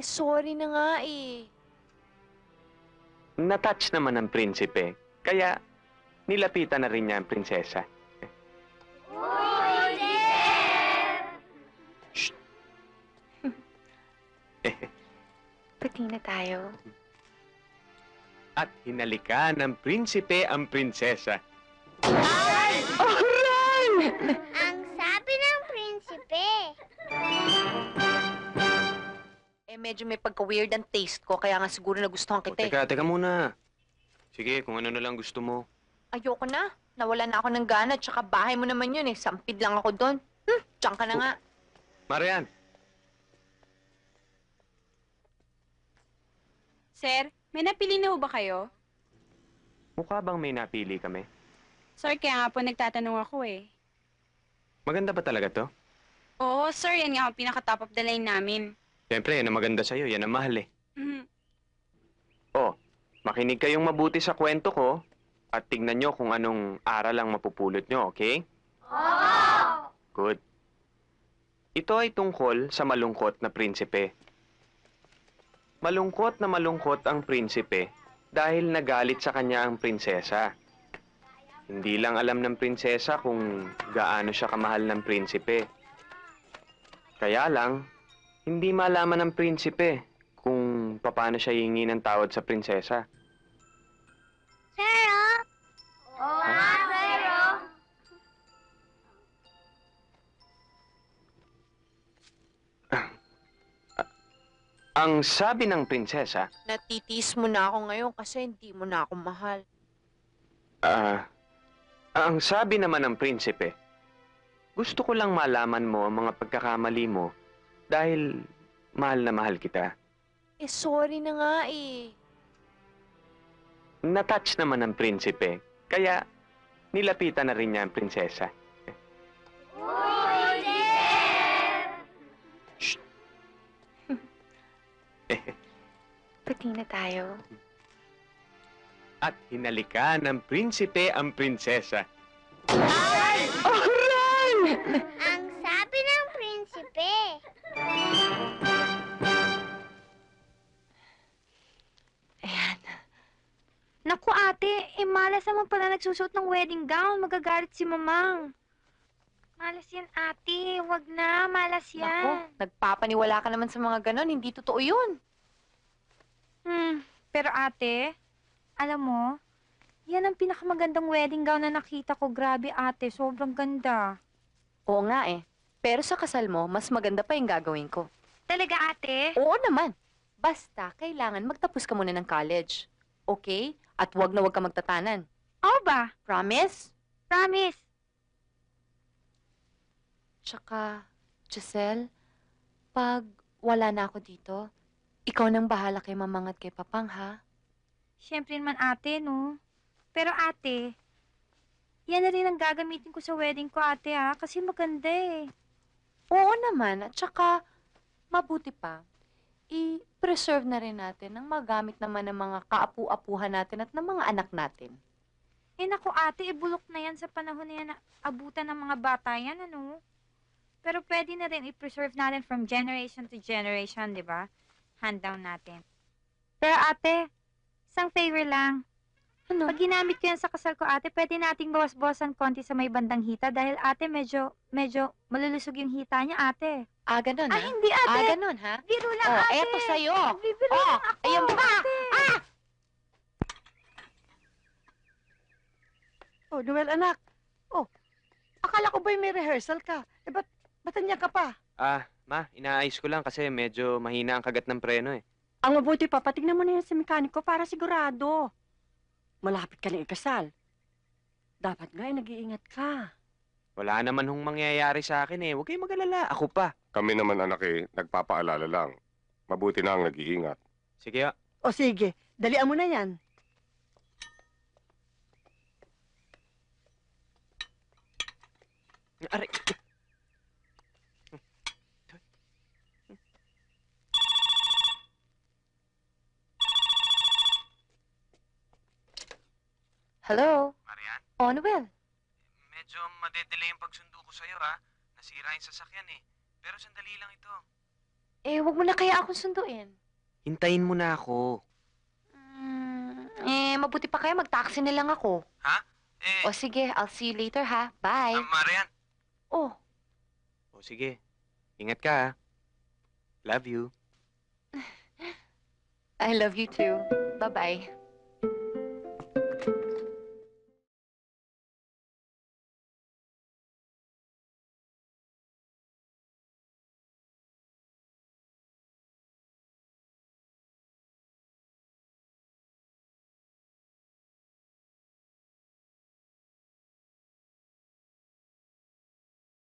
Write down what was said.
Eh, sorry na nga eh. Na-touch naman ng prinsipe, kaya nilapitan na rin niya ang prinsesa. Pati na tayo. At hinalikan ng prinsipe ang prinsesa. Ang medyo may pagka-weird ang taste ko, kaya nga siguro nagustuhan O, kita eh. teka, teka muna. Sige, kung ano na lang gusto mo. Ayoko na. Nawala na ako ng gana, tsaka bahay mo naman yun eh. Sampid lang ako doon. Hmm, diyan ka na nga. Marian, Sir, may napili na ho ba kayo? mukha bang may napili kami? Sir, kaya nga po nagtatanong ako eh. Maganda ba talaga to? Oo, sir, yan nga ang pinaka-top of the line namin. Siyempre, yan ang maganda sa'yo. Yan ang mahal eh. Mhm. Oh, makinig kayong mabuti sa kwento ko at tignan nyo kung anong aral ang mapupulot nyo, okay? Good. Ito ay tungkol sa malungkot na prinsipe. Malungkot na malungkot ang prinsipe dahil nagalit sa kanya ang prinsesa. Hindi lang alam ng prinsesa kung gaano siya kamahal ng prinsipe. Kaya lang, hindi malaman ng prinsipe kung paano siya hihingi ng tawad sa prinsesa. Sir, oh. Oo nga, sir, oh. Ang sabi ng prinsesa, Natitis mo na ako ngayon kasi hindi mo na ako mahal. ah, ang sabi naman ng prinsipe, gusto ko lang malaman mo ang mga pagkakamali mo dahil mahal na mahal kita. Eh, sorry na nga eh. Na-touch naman ng prinsipe, kaya nilapitan na rin niya ang prinsesa. Pati na tayo. At hinalikan ng prinsipe ang prinsesa. Ang eh malas naman pala nagsusuot ng wedding gown. Magagalit si mamang. Malas yan ate, wag na, malas yan. nagpapaniwala ka naman sa mga ganon. Hindi totoo yun. Hmm, pero ate, alam mo, yan ang pinakamagandang wedding gown na nakita ko. Grabe ate, sobrang ganda. Oo nga eh. Pero sa kasal mo, mas maganda pa yung gagawin ko. Talaga ate? Oo naman. Basta, kailangan magtapos ka muna ng college. Okay? At wag na wag ka magtatanan. Oo ba? Promise? Promise. Tsaka, Giselle, pag wala na ako dito, ikaw nang bahala kay mamang at kay papang, ha? Siyempre naman ate, no? Pero ate, yan na rin ang gagamitin ko sa wedding ko ate ha, kasi maganda eh. Oo naman. At tsaka, mabuti pa, i-preserve na rin natin ang magamit naman ng mga kaapu-apuhan natin at ng mga anak natin. Eh naku ate, ibulok na yan sa panahon na yan na abutan ng mga bata yan, ano? Pero pwede na rin i-preserve natin from generation to generation, di ba? Hand down natin. Pero ate, isang favor lang. Ano? Pag ginamit ko yan sa kasal ko, ate, pwede nating bawas-bawasan konti sa may bandang hita dahil ate, medyo, medyo malulusog yung hita niya, ate. Ah, ganun, ha? hindi, Ah, ate. ganun, ha? Biro lang, Oh, ate. eto sa'yo. Bibiro Oh, lang ako, ayun pa. ate. Oh, Noel, anak. Oh, akala ko ba'y may rehearsal ka? Eh, ba't, ba't ka pa? Ah, ma, inaayos ko lang kasi medyo mahina ang kagat ng preno eh. Ang mabuti pa, patignan mo na yan sa mekaniko para sigurado. Malapit ka na ikasal. Dapat nga ay nag-iingat ka. Wala naman hong mangyayari sa akin eh. Huwag kayong mag-alala. Ako pa. Kami naman anak eh, nagpapaalala lang. Mabuti na ang nag-iingat. Sige, ah. O sige, dalian mo na yan. Aray. Hello? Marian, Oh, Noel. medyo madedelay yung pagsundo ko sa'yo ha. Nasira yung sasakyan eh. Pero sandali lang ito. Eh, wag mo na kaya akong sunduin. Hintayin mo na ako. Mm, eh, mabuti pa kaya mag-taxi na lang ako. Eh, O sige, I'll see you later ha. Bye. Marian. Oh, O sige. Ingat ka, ha? Love you. I love you too. Bye-bye.